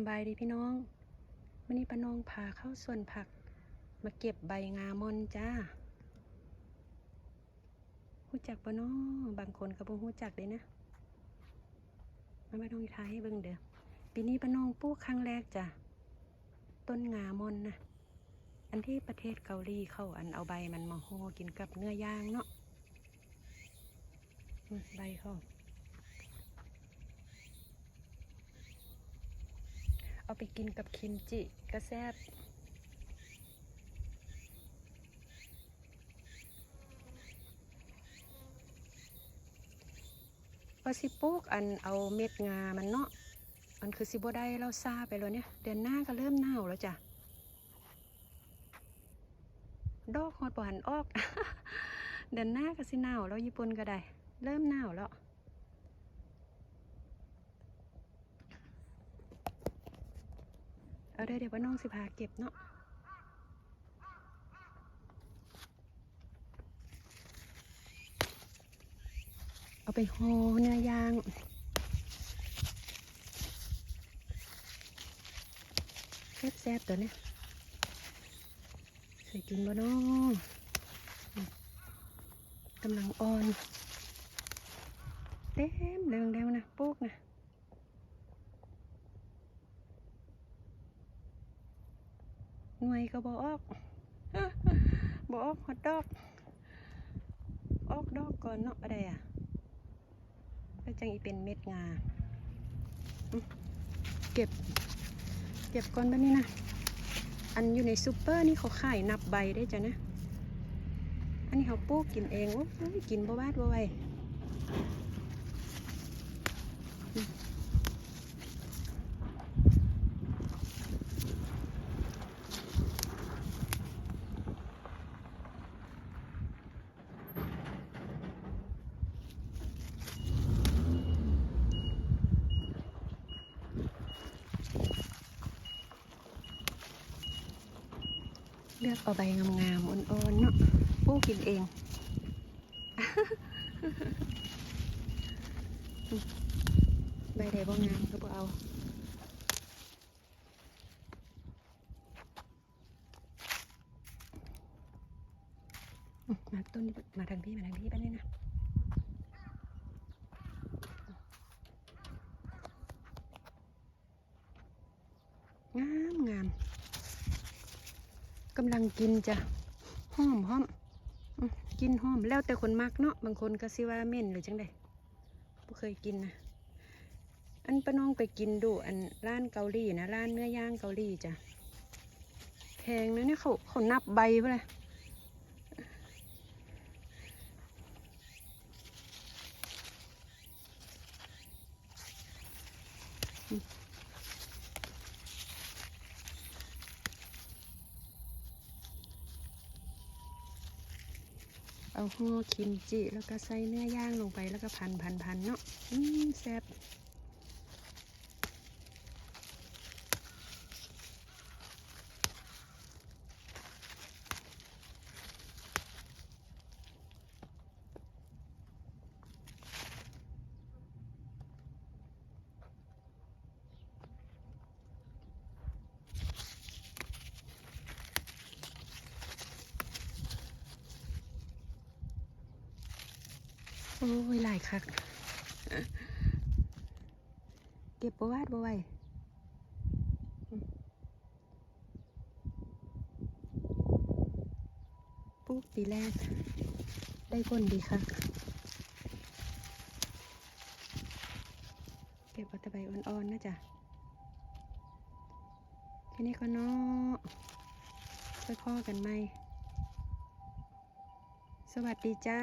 สบายดีพี่น้องวันนี้ป้าน้องพาเข้าสวนผัก มาเก็บใบงามอนจ้าหู้จักปะน้อบางคนก็บ่หู้จักเด้นะมาป้าน้องทายให้เบิ่งเด้อปีนี้ป้าน้องปลูกครั้งแรกจ้ะต้นงามอนนะอันที่ประเทศเกาหลีเขาอันเอาใบมันมาห่อกินกับเนื้อย่างเนาะใบเขา เอาไปกินกับคิมจิก็แซ่บว่าสิปลูกอันเอาเม็ดงามันเนาะมันคือสิบได้เราซาไปแล้วเนี่ย เดือนหน้าก็เริ่มหนาวแล้วจ้ะดอกฮอดบ่หันออก เดือนหน้าก็สิหนาวแล้วญี่ปุ่นก็ได้ เริ่มหนาวแล้ว เอาได้เดี๋ยวว่าน้องสิพาเก็บเนาะเอาไปห่อเนื้อย่าง แซ่บๆตัวเนี้ยเคยกินบ่นาะอืมกำลังอ่อน เต็มเร็วๆนะปลูกนะ หน่วยก็บอออกบอออกฮอตดอก ออกดอกก่อนเนาะอะไรอะแล้วจังอีเป็นเม็ดงา เก็บ เก็บก่อนแบบนี้นะ อันอยู่ในซูเปอร์นี่เขาขายนับใบได้จ้ะนะ อันนี้เขาปลูกกินเองโอ้ยกินบ่บาดบ่ไหว เลือกเอาใบงามๆอ่อนๆเนาะปลูกกินเองใบใดบ่งามก็บ่เอามมาต้นนี้มาทางพี่มาทางพี่ไปเลยนะงามงาม กำลังกินจ้ะหอมหอมอืมกินหอมแล้วแต่คนมักเนาะบางคนก็สิว่าเม็นหรือจังใดบ่เคยกินนะอันป้าน้องไปกินดูอันร้านเกาหลีนะร้านเนื้อย่างเกาหลีจ้ะแพงนะเนี่ยเขาเขานับใบไปเลย เอาห่อคิมจิ แล้วก็ใส่เนื้อย่างลงไปแล้วก็พันพันพันเนาะอืมแซ่บ โอ้ยหลายคัก เก็บประวาดบ่ไวอืมปลูกปีแรก ได้ผลดีคักเก็บเอาต่ใบอ่อนๆนะจ๊ะแค่นี้ก็เนาะไปพ่อกันไหม สวัสดีจ้า